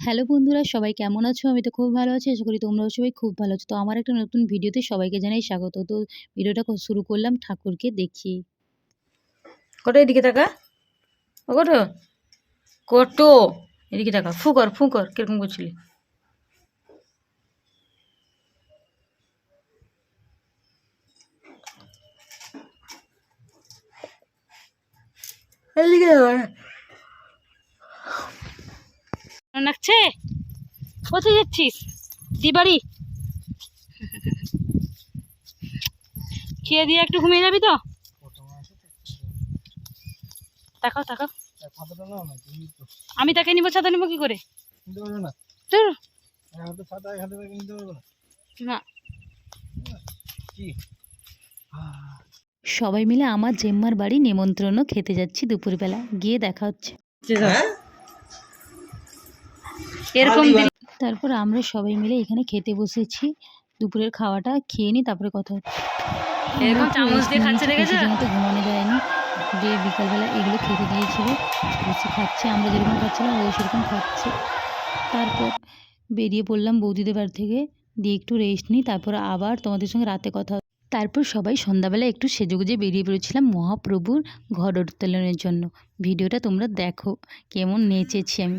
Hello বন্ধুরা, সবাই কেমন আছো? আমি তো খুব ভালো আছি, আশা করি তোমরাও সবাই খুব ভালো আছো। তো আমার একটা নতুন ভিডিওতে সবাইকে জানাই স্বাগত। তো ভিডিওটা শুরু করলাম, ঠাকুরকে দেখি। কটো এদিকে তাকা ও কটো? কটো? এদিকে তাকা ফু কর ফু কর, কীরকম করছিলি? এদিকে। লাগছে? কোথায় যাচ্ছিস? দি বাড়ি খেয়ে দিয়ে একটু ঘুমিয়ে যাবি তো? তাকাও তাকাও। আমি তাকে নিব ছাতা নিব কি করে? না। সবাই মিলে আমার জেম্মার বাড়ি নেমন্ত্রণও খেতে যাচ্ছি দুপুরবেলা। গিয়ে দেখা হচ্ছে। এরকম তারপর আমরা সবাই মিলে এখানে খেতে বসেছি। দুপুরের খাওয়াটা খেয়ে নিই তারপরে কথা হচ্ছে। এরকম চামচ দিয়ে খাচ্ছে দেখেছ? ঘুমানো যায়নি। দিয়ে বিকালবেলা এগুলো খেতে দিয়েছিল বসে খাচ্ছে আমরা যেরকম খাচ্ছিলাম ওই সেরকম খাচ্ছে। তারপর বেরিয়ে পড়লাম বৌদিদের বাড়ি থেকে দিয়ে একটু রেস্ট নিই তারপর আবার তোমাদের সঙ্গে রাতে কথা। তারপর সবাই সন্ধ্যাবেলা একটু সেজেগুজে বেরিয়ে পড়েছিলাম মহাপ্রভুর ঘর উত্তোলনের জন্য। ভিডিওটা তোমরা দেখো কেমন নেচেছি আমি।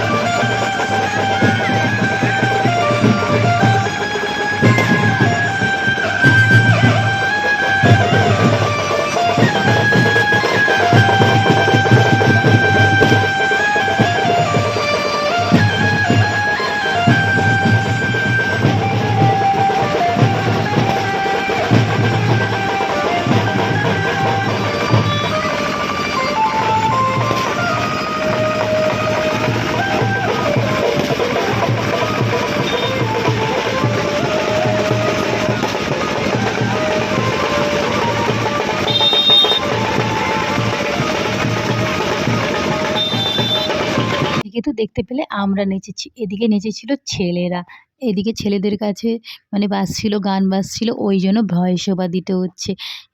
এদিকে তো দেখতে পেলে আমরা নেচেছি, এদিকে নেচেছিল ছেলেরা। এদিকে ছেলেদের কাছে মানে বাজছিল গান বাজছিল, ওই জন্য ভয়েস দিতে হচ্ছে।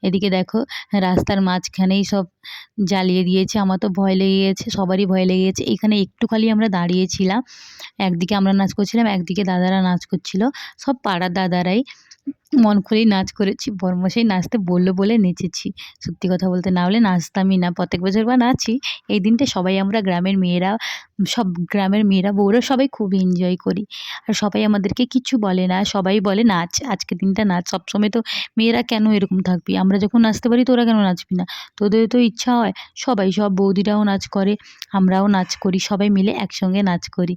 এদিকে দেখো রাস্তার মাঝখানেই সব জ্বালিয়ে দিয়েছে, আমার তো ভয় লেগে গেছে, সবারই ভয় লেগে গেছে। এখানে একটু খালি আমরা দাঁড়িয়েছিলাম, একদিকে আমরা নাচ করছিলাম, একদিকে দাদারা নাচ করছিল, সব পাড়ার দাদারাই মন খুলেই নাচ করেছি, বরমশাই নাচতে বলল বলে নেচেছি। সত্যি কথা বলতে না হলে নাচতামই না, প্রত্যেক বছর বা নাচি। এই দিনটা সবাই আমরা গ্রামের মেয়েরা, সব গ্রামের মেয়েরা বউরা সবাই খুব এনজয় করি। আর সবাই আমাদেরকে কিছু বলে না, সবাই বলে নাচ আজকের দিনটা নাচ। সবসময় তো মেয়েরা কেন এরকম থাকবি? আমরা যখন নাচতে পারি তোরা কেন নাচবি না? তোদের তো ইচ্ছা হয়, সবাই সব বৌদিরাও নাচ করে, আমরাও নাচ করি, সবাই মিলে একসঙ্গে নাচ করি।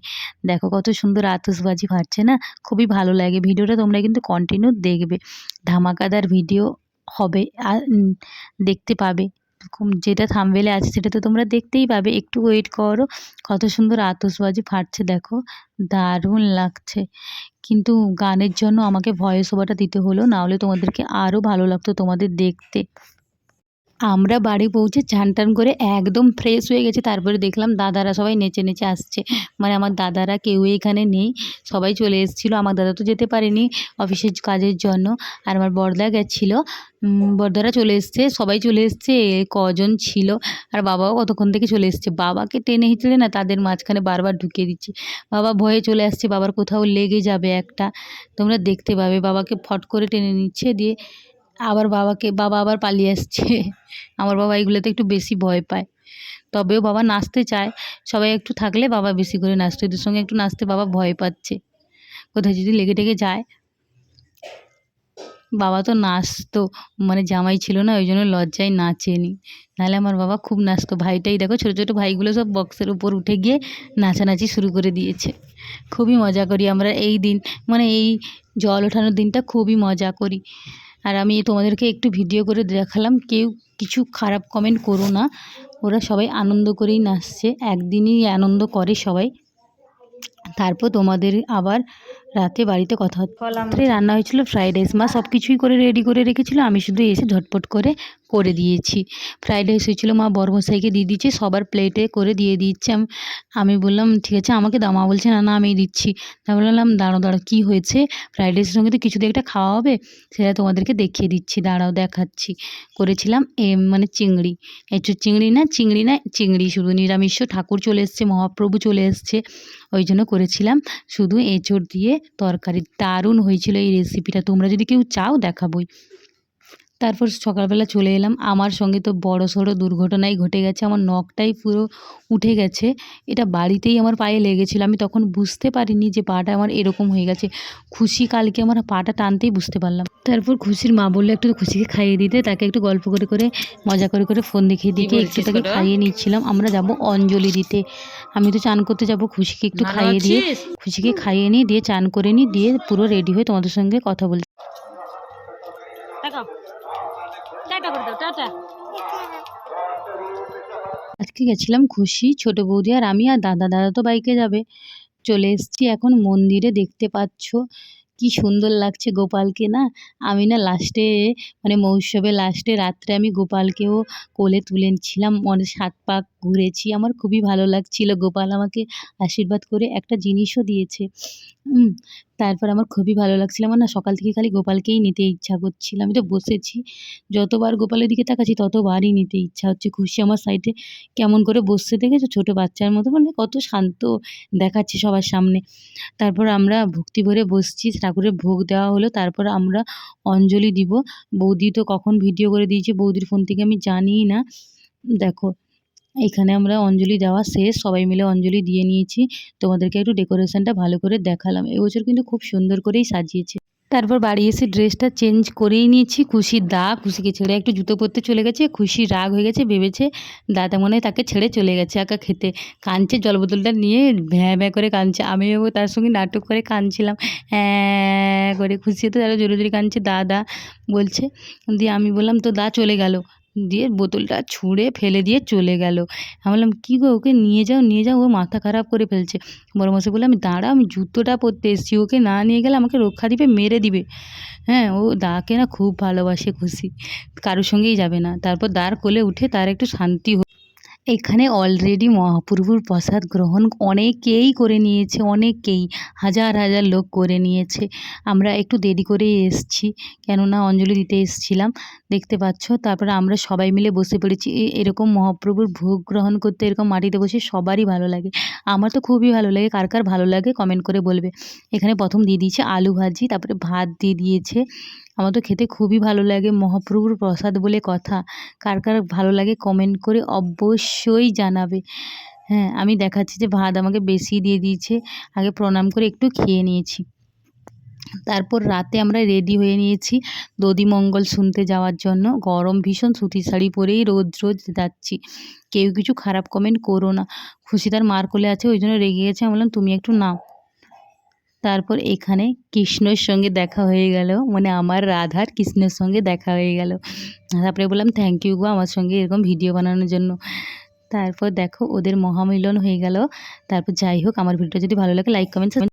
দেখো কত সুন্দর আতসবাজি ফাটছে না? খুবই ভালো লাগে। ভিডিওটা তোমরা কিন্তু কন্টিনিউ দেখবে। ধামাকাদার ভিডিও হবে দেখতে পাবে। যেটা থামবেলে আছে সেটা তো তোমরা দেখতেই পাবে। একটু ওয়েট করো, কত সুন্দর আতসবাজি ফাটছে দেখো। দারুণ লাগছে। কিন্তু গানের জন্য আমাকে ভয়েস ওভারটা দিতে হলো না হলে তোমাদেরকে আরও ভালো লাগতো তোমাদের দেখতে। আমরা বাড়ি পৌঁছে চান টান করে একদম ফ্রেশ হয়ে গেছি। তারপরে দেখলাম দাদারা সবাই নেচে নেচে আসছে। মানে আমার দাদারা কেউ এখানে নেই। সবাই চলে এসেছিল। আমার দাদা তো যেতে পারেনি অফিসের কাজের জন্য। আর আমার বড়দা গেছিল। উম, বড়দারা চলে এসছে। সবাই চলে এসছে। কজন ছিল। আর বাবাও কতক্ষণ থেকে চলে এসছে। বাবাকে টেনে হিঁচড়ে না তাদের মাঝখানে বারবার ঢুকিয়ে দিচ্ছি। বাবা ভয়ে চলে আসছে। বাবার কোথাও লেগে যাবে একটা। তোমরা দেখতে পাবে। বাবাকে ফট করে টেনে নিচ্ছে দিয়ে আবার বাবাকে, বাবা আবার পালিয়ে আসছে। আমার বাবা এগুলোতে একটু বেশি ভয় পায়। তবেও বাবা নাচতে চায়। সবাই একটু থাকলে বাবা বেশি করে নাচতো। এদের সঙ্গে একটু নাচতে বাবা ভয় পাচ্ছে। কোথায় যদি লেগে টেগে যায়। বাবা তো নাচতো। মানে জামাই ছিল না, ওই জন্য লজ্জায় নাচেনি। নাহলে আমার বাবা খুব নাচতো। ভাইটাই দেখো, ছোটো ছোটো ভাইগুলো সব বক্সের উপর উঠে গিয়ে নাচানাচি শুরু করে দিয়েছে। খুবই মজা করি আমরা এই দিন। মানে এই জল ওঠানোর দিনটা খুবই মজা করি। আর আমি তোমাদেরকে একটু ভিডিও করে দেখালাম। কেউ কিছু খারাপ কমেন্ট করো না। ওরা সবাই আনন্দ করেই নাচছে। একদিনই আনন্দ করে সবাই। তারপর তোমাদের আবার রাতে বাড়িতে কথা হচ্ছে রান্না হয়েছিল ফ্রাইড রাইস মা সব কিছুই করে রেডি করে রেখেছিল আমি শুধু এসে ঝটপট করে করে দিয়েছি। ফ্রাইড রাইস হয়েছিল মা বড়মশাইকে দিয়ে দিচ্ছে সবার প্লেটে করে দিয়ে দিচ্ছে আমি বললাম ঠিক আছে আমাকে দাও। মা বলছে না না আমি দিচ্ছি। তা বললাম দাঁড়াও দাঁড়াও কী হয়েছে? ফ্রাইড রাইসের সঙ্গে তো কিছু দিয়ে একটা খাওয়া হবে সেটা তোমাদেরকে দেখিয়ে দিচ্ছি। দাঁড়াও দেখাচ্ছি। করেছিলাম এ মানে চিংড়ি। এঁচুর চিংড়ি না চিংড়ি না চিংড়ি শুধু নিরামিষ। ঠাকুর চলে এসছে মহাপ্রভু চলে এসছে ওই জন্য করেছিলাম। শুধু এঁচোড় দিয়ে তরকারি দারুণ হয়েছিল এই রেসিপিটা তোমরা যদি কেউ চাও দেখাবই। তারপর সকালবেলা চলে এলাম। আমার সঙ্গে তো বড় সড়ো দুর্ঘটনাই ঘটে গেছে। আমার নখটাই পুরো উঠে গেছে। এটা বাড়িতেই আমার পায়ে লেগেছিল। আমি তখন বুঝতে পারিনি যে পাটা আমার এরকম হয়ে গেছে। খুশি কালকে আমার পাটা টানতেই বুঝতে পারলাম। তারপর খুশির মা বলল একটু খুশিকে খাইয়ে দিতে। তাকে একটু গল্প করে করে মজা করে করে ফোন দেখিয়ে দিকে। একটু তাকে খাইয়ে নিচ্ছিলাম। আমরা যাব অঞ্জলি দিতে। আমি তো চান করতে যাব। খুশিকে একটু খাইয়ে দিয়ে খুশিকে খাইয়ে নিয়ে দিয়ে চান করে নিই দিয়ে পুরো রেডি হয়ে তোমাদের সঙ্গে কথা টাটা আজকে গেছিলাম খুশি, ছোট বৌদি আর আমি আর দাদা দাদা তো বাইকে যাবে। চলে এসেছি এখন মন্দিরে, দেখতে পাচ্ছ কি সুন্দর লাগছে গোপালকে, না? আমি না লাস্টে মানে মৌসুমে লাস্টে রাত্রে আমি গোপালকেও কোলে তুলেছিলাম অনেক সাত পাক ঘুরেছি, আমার খুবই ভালো লাগছিল। গোপাল আমাকে আশীর্বাদ করে একটা জিনিসও দিয়েছে। তারপর আমার খুবই ভালো লাগছিল। আমার না সকাল থেকে খালি গোপালকেই নিতে ইচ্ছা করছিল। আমি তো বসেছি। যতবার গোপালের দিকে তাকাচ্ছি, ততবারই নিতে ইচ্ছা হচ্ছে। খুশি আমার সাইডে কেমন করে বসছে দেখেছ? ছোটো বাচ্চার মতো। মানে কত শান্ত দেখাচ্ছে সবার সামনে। তারপর আমরা ভক্তি ভরে বসছি। ঠাকুরের ভোগ দেওয়া হলো। তারপর আমরা অঞ্জলি দিব। বৌদি তো কখন ভিডিও করে দিয়েছে? বৌদির ফোন থেকে আমি জানিই না। দেখো এখানে আমরা অঞ্জলি দেওয়া শেষ। সবাই মিলে অঞ্জলি দিয়ে নিয়েছি। তোমাদেরকে একটু ডেকোরেশনটা ভালো করে দেখালাম। এবছর কিন্তু খুব সুন্দর করেই সাজিয়েছে। তারপর বাড়ি এসে ড্রেসটা চেঞ্জ করেই নিয়েছি। খুশির দা, খুশিকে ছেড়ে একটু জুতো পরতে চলে গেছে। খুশি রাগ হয়ে গেছে, ভেবেছে দাদা মনে হয় তাকে ছেড়ে চলে গেছে একা খেতে। কাঁদছে জল বোতলটা নিয়ে ভ্যাঁ ভ্যাঁ করে কাঁদছে। আমিও তার সঙ্গে নাটক করে কাঁদছিলাম। হ্যাঁ করে খুশি তো তারা জোরে জোরে কাঁদছে। দাদা বলছে, দিয়ে আমি বললাম, তো দা চলে গেল। দিয়ে বোতলটা ছুঁড়ে ফেলে দিয়ে চলে গেল। আমি বললাম, কী গো, ওকে নিয়ে যাও নিয়ে যাও, ও মাথা খারাপ করে ফেলছে। বড় মশাই আমি দাঁড়া, আমি জুতোটা পরতে এসেছি, ওকে না নিয়ে গেলে আমাকে রক্ষা দিবে মেরে দিবে। হ্যাঁ ও দাকে না খুব ভালোবাসে খুশি, কারোর সঙ্গেই যাবে না। তারপর দাঁড় কোলে উঠে তার একটু শান্তি এখানে অলরেডি মহাপ্রভুর প্রসাদ গ্রহণ অনেকেই করে নিয়েছে, অনেকেই, হাজার হাজার লোক করে নিয়েছে। আমরা একটু দেরি করেই এসেছি, কেননা অঞ্জলি দিতে এসেছিলাম, দেখতে পাচ্ছ? তারপরে আমরা সবাই মিলে বসে পড়েছি। এরকম মহাপ্রভুর ভোগ গ্রহণ করতে, এরকম মাটিতে বসে সবারই ভালো লাগে। আমার তো খুবই ভালো লাগে, কার কার ভালো লাগে কমেন্ট করে বলবে। এখানে প্রথম দিয়ে দিয়েছে আলু ভাজি, তারপরে ভাত দিয়ে দিয়েছে। আমার তো খেতে খুবই ভালো লাগে। মহাপ্রভুর প্রসাদ বলে কথা। কার কার ভালো লাগে কমেন্ট করে অবশ্যই জানাবে। হ্যাঁ আমি দেখাচ্ছি যে ভাত আমাকে বেশি দিয়ে দিয়েছে। আগে প্রণাম করে একটু খেয়ে নিয়েছি। তারপর রাতে আমরা রেডি হয়ে নিয়েছি দধিমঙ্গল শুনতে যাওয়ার জন্য। গরম ভীষণ সুতির শাড়ি পরেই রোজ রোজ যাচ্ছি। কেউ কিছু খারাপ কমেন্ট করো না। খুশি তার মার কোলে আছে, ওই জন্য রেগে গেছে। আমি বললাম, তুমি একটু নাও। তারপর এখানে কৃষ্ণর সঙ্গে দেখা হয়ে গেল মানে আমার রাধার কৃষ্ণের সঙ্গে দেখা হয়ে গেল। তারপরে বললাম থ্যাংক ইউ গো আমার সঙ্গে এরকম ভিডিও বানানোর জন্য। তারপর দেখো ওদের মহামিলন হয়ে গেল। তারপর যাই হোক, আমার ভিডিওটা যদি ভালো লাগে লাইক কমেন্ট